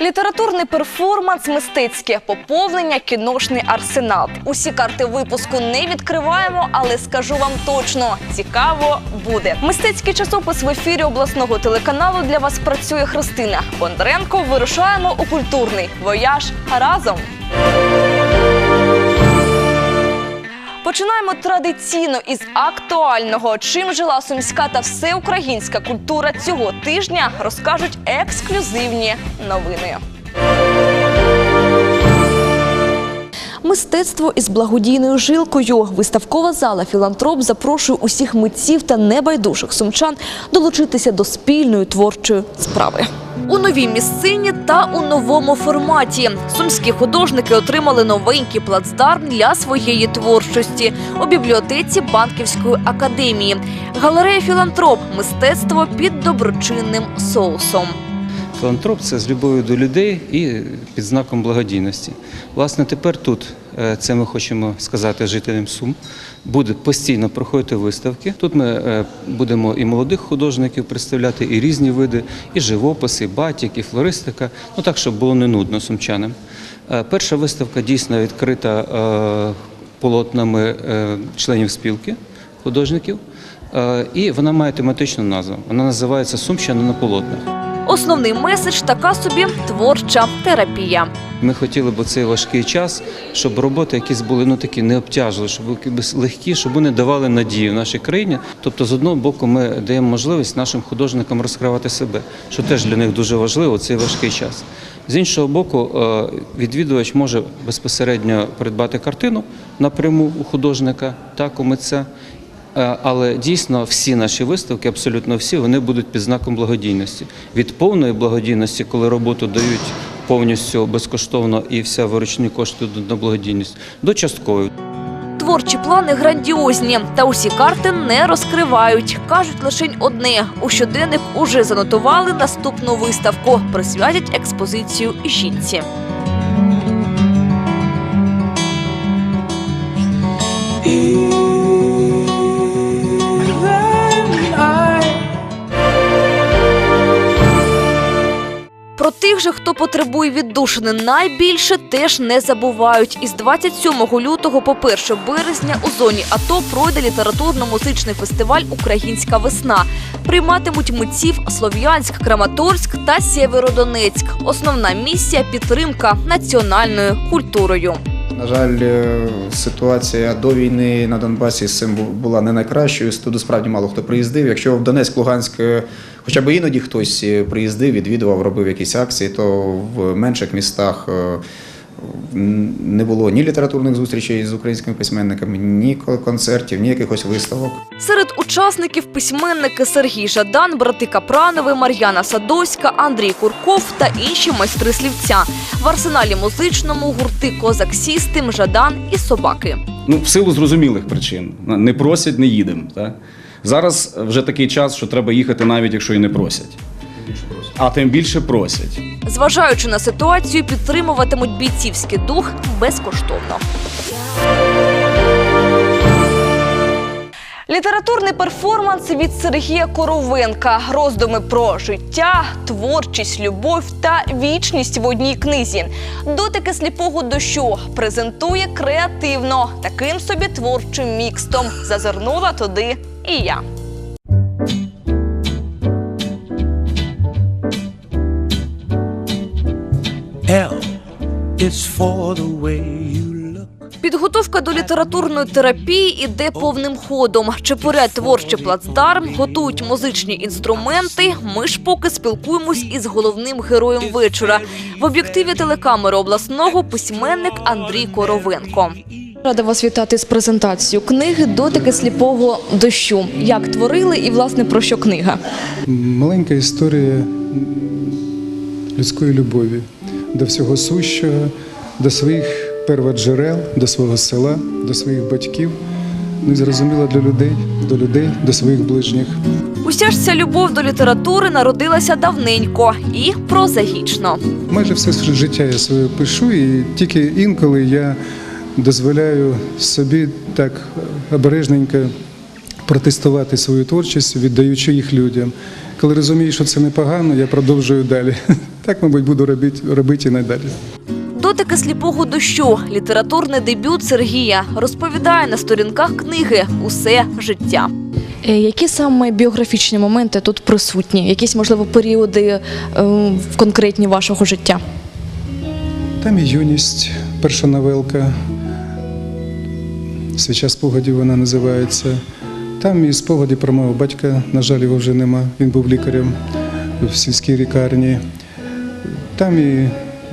Літературний перформанс, мистецьке поповнення, кіношний арсенал. Усі карти випуску не відкриваємо, але скажу вам точно, цікаво буде. Мистецький часопис в ефірі обласного телеканалу для вас працює Христина Бондаренко. Вирушаємо у культурний вояж разом. Починаємо традиційно із актуального. Чим жила сумська та всеукраїнська культура цього тижня, розкажуть ексклюзивні новини. Мистецтво із благодійною жилкою. Виставкова зала Філантроп запрошує усіх митців та небайдужих сумчан долучитися до спільної творчої справи. У новій місцині та у новому форматі сумські художники отримали новенький плацдарм для своєї творчості у бібліотеці Банківської академії. Галерея Філантроп мистецтво під доброчинним соусом. Філантроп це з любов'ю до людей і під знаком благодійності. Власне, тепер тут е, це ми хочемо сказати жителям Сум. Буде постійно проходити виставки. Тут ми е, будемо і молодих художників представляти, і різні види, і живопис, і батік, і флористика. Ну так, щоб було не нудно сумчанам. Е, Перша виставка дійсно відкрита полотнами членів спілки художників. І вона має тематичну назву. Вона називається Сумщина на полотнах. Основний меседж така собі творча терапія. Ми хотіли б у цей важкий час, щоб роботи якісь були ну такі не обтяжливі, щоб легкі, щоб вони давали надію нашій країні. Тобто, з одного боку, ми даємо можливість нашим художникам розкривати себе, що теж для них дуже важливо у цей важкий час. З іншого боку, е, відвідувач може безпосередньо придбати картину напряму у художника, так у митця. Е, Але дійсно всі наші виставки, абсолютно всі, вони будуть під знаком благодійності. Від повної благодійності, коли роботу дають повністю безкоштовно і вся виручні кошти на благодійність, до часткової. Творчі плани грандіозні, та усі карти не розкривають. Кажуть лише одне: у щоденник уже занотували наступну виставку, присвятять експозицію жінці. Тих же, хто потребує віддушини найбільше, теж не забувають. Із 27 лютого по 1 березня у зоні АТО пройде літературно-музичний фестиваль Українська весна. Прийматимуть митців Слов'янськ, Краматорськ та Сєвєродонецьк. Основна місія підтримка національною культурою. На жаль, е, ситуація до війни на Донбасі з цим була не найкращою. Туди справді мало хто приїздив. Якщо в Донецьк, Луганськ, е, хоча б іноді хтось е, приїздив, відвідував, робив якісь акції, то в менших містах не було ні літературних зустрічей з українськими письменниками, ні концертів, ні якихось виставок. Серед учасників письменники Сергій Жадан, брати Капранови, Мар'яна Садоська, Андрій Курков та інші майстри слівця. В арсеналі музичному гурти Козак Сістим, Жадан і Собаки. Ну, в силу зрозумілих причин. Не просять, не їдемо. Зараз вже такий час, що треба їхати навіть якщо і не просять. А тим більше просять. Зважаючи на ситуацію, підтримуватимуть бійцівський дух безкоштовно. Літературний перформанс від Сергія Коровенка. Роздуми про життя, творчість, любов та вічність в одній книзі. Дотики сліпого дощу презентує креативно, таким собі творчим мікстом. Зазирнула туди і я. It's for the way you look. Підготовка до літературної терапії іде повним ходом. Чепурять творчий плацдарм, готують музичні інструменти. Ми ж поки спілкуємось із головним героєм вечора. В об'єктиві телекамери обласного письменник Андрій Коровенко. Рада вас вітати з презентацією книги Дотики сліпого дощу. Як творили і власне про що книга? Маленька історія людської любові до всього сущого, до своїх перводжерел, до свого села, до своїх батьків. Ну і зрозуміло для людей, до людей, до своїх ближніх. Уся ж ця любов до літератури народилася давненько і прозаїчно. Майже все життя я своє пишу, і тільки інколи я дозволяю собі так обережненько протестувати свою творчість, віддаючи їх людям. Коли розумію, що це непогано, я продовжую далі. Так, мабуть, буду робити, робити і надалі. Дотики сліпого дощу, літературний дебют Сергія розповідає на сторінках книги усе життя. Е, Які саме біографічні моменти тут присутні? Якісь можливо періоди ем, конкретні вашого життя? Там і юність, перша новелка. Свіча спогадів вона називається. Там і спогади про мого батька, на жаль, його вже нема. Він був лікарем в сільській лікарні. Там і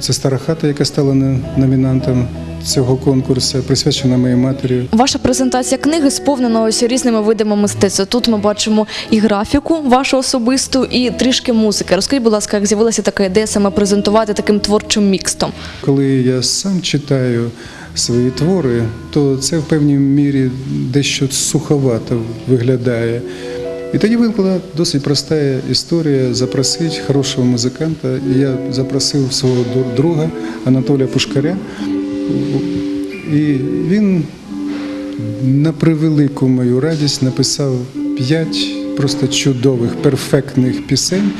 це стара хата, яка стала на- номінантом цього конкурсу, присвячена моїй матері. Ваша презентація книги сповнена ось різними видами мистецтва. Тут ми бачимо і графіку вашу особисту, і трішки музики. Розкажіть, будь ласка, як з'явилася така ідея саме презентувати таким творчим мікстом? Коли я сам читаю свої твори, то це в певній мірі дещо суховато виглядає. І тоді виникла досить проста історія запросити хорошого музиканта. І я запросив свого друга Анатолія Пушкаря. І він на превелику мою радість написав п'ять просто чудових, перфектних пісень,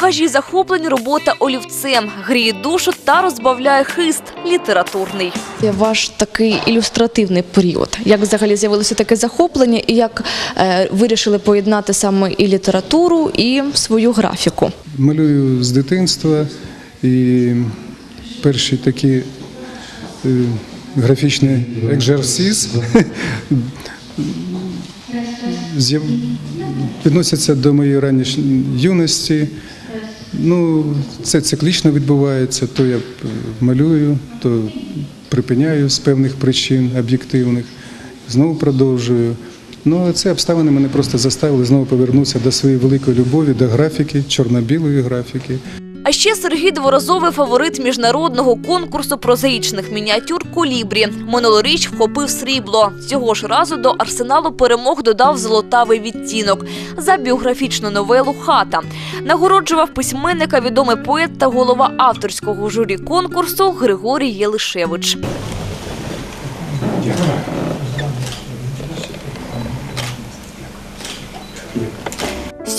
багажі захоплень робота олівцем, гріє душу та розбавляє хист літературний. Ваш такий ілюстративний період. Як взагалі з'явилося таке захоплення, і як е, вирішили поєднати саме і літературу, і свою графіку? Малюю з дитинства і перші такі е, графічний екзерсис з'яв- відносяться до моєї ранішньої юності. Ну, це циклічно відбувається, то я малюю, то припиняю з певних причин об'єктивних, знову продовжую. Ну, а це обставини мене просто заставили знову повернутися до своєї великої любові, до графіки, чорно-білої графіки. А ще Сергій дворазовий фаворит міжнародного конкурсу прозаїчних мініатюр Колібрі. Минулоріч вхопив срібло. Цього ж разу до арсеналу перемог додав золотавий відтінок за біографічну новелу Хата. Нагороджував письменника відомий поет та голова авторського журі конкурсу Григорій Єлишевич.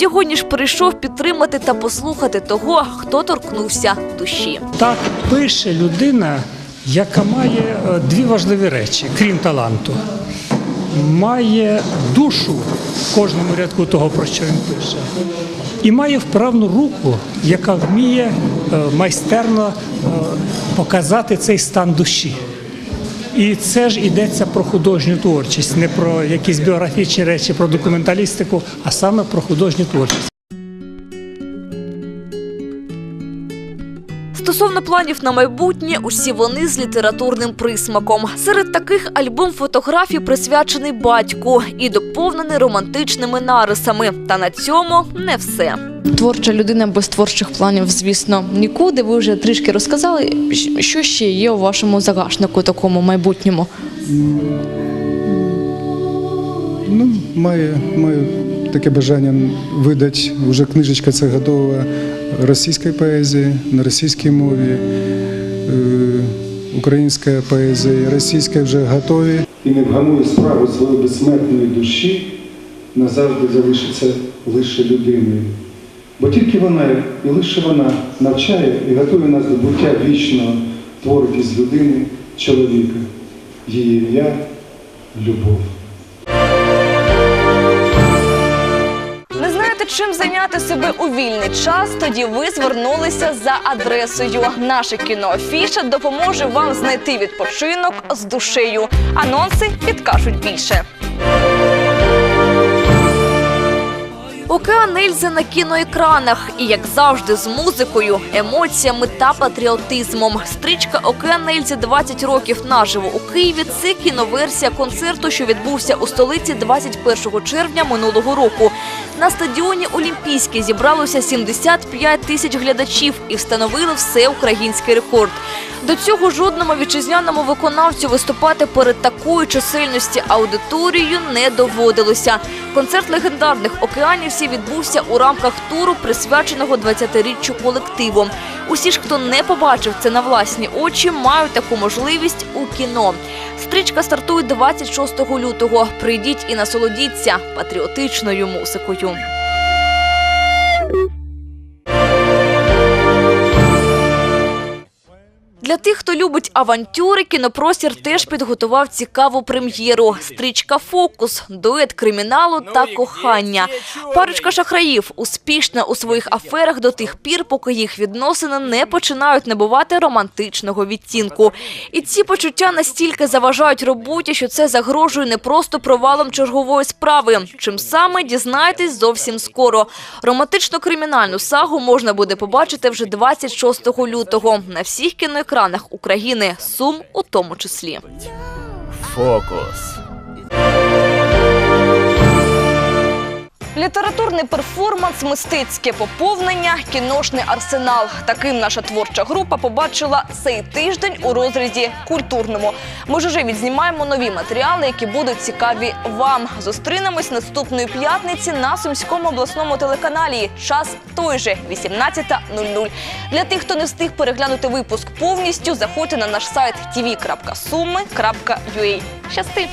Сьогодні ж прийшов підтримати та послухати того, хто торкнувся душі. Так пише людина, яка має е, дві важливі речі, крім таланту. Має душу в кожному рядку того, про що він пише, і має вправну руку, яка вміє е, майстерно е, показати цей стан душі. І це ж йдеться про художню творчість, не про якісь біографічні речі, про документалістику, а саме про художню творчість. Стосовно планів на майбутнє, усі вони з літературним присмаком. Серед таких альбом фотографій присвячений батьку і доповнений романтичними нарисами. Та на цьому не все. Творча людина без творчих планів, звісно, нікуди. Ви вже трішки розказали, що ще є у вашому загашнику такому майбутньому. Ну, маю, маю таке бажання видати вже книжечка це готова російської поезії на російській мові, е, українська поезія, російська вже готові. і не вгамує справу своєї безсмертної душі, назавжди залишиться лише людиною. Бо тільки вона і лише вона навчає і готує нас до буття вічного, творить із людини чоловіка. Її ім'я любов. Чим зайняти себе у вільний час? Тоді ви звернулися за адресою. Наше кіно Афіша допоможе вам знайти відпочинок з душею. Анонси підкажуть більше. Океан Ельзи на кіноекранах і, як завжди, з музикою, емоціями та патріотизмом. Стрічка Океан Ельзи 20 років наживо у Києві. Це кіноверсія концерту, що відбувся у столиці 21 червня минулого року. На стадіоні Олімпійській зібралося 75 тисяч глядачів і встановили всеукраїнський рекорд. До цього жодному вітчизняному виконавцю виступати перед такою чисельності аудиторією не доводилося. Концерт легендарних океанівців відбувся у рамках туру, присвяченого 20-річчю колективу. Усі ж, хто не побачив це на власні очі, мають таку можливість у кіно. Стрічка стартує 26 лютого. Прийдіть і насолодіться патріотичною музикою. Для тих, хто любить авантюри, кінопростір теж підготував цікаву прем'єру. Стрічка Фокус, дует криміналу та кохання. Парочка шахраїв успішна у своїх аферах до тих пір, поки їх відносини не починають набувати романтичного відтінку. І ці почуття настільки заважають роботі, що це загрожує не просто провалом чергової справи. Чим саме дізнаєтесь зовсім скоро. Романтично-кримінальну сагу можна буде побачити вже 26 лютого на всіх кіноекранах України, Сум у тому числі. Фокус. Літературний перформанс, мистецьке поповнення, кіношний арсенал. Таким наша творча група побачила цей тиждень у розрізі культурному. Ми ж уже відзнімаємо нові матеріали, які будуть цікаві вам. Зустрінемось наступної п'ятниці на Сумському обласному телеканалі. Час той же 18.00. Для тих, хто не встиг переглянути випуск повністю, заходьте на наш сайт tv.suми.ua. Щасти!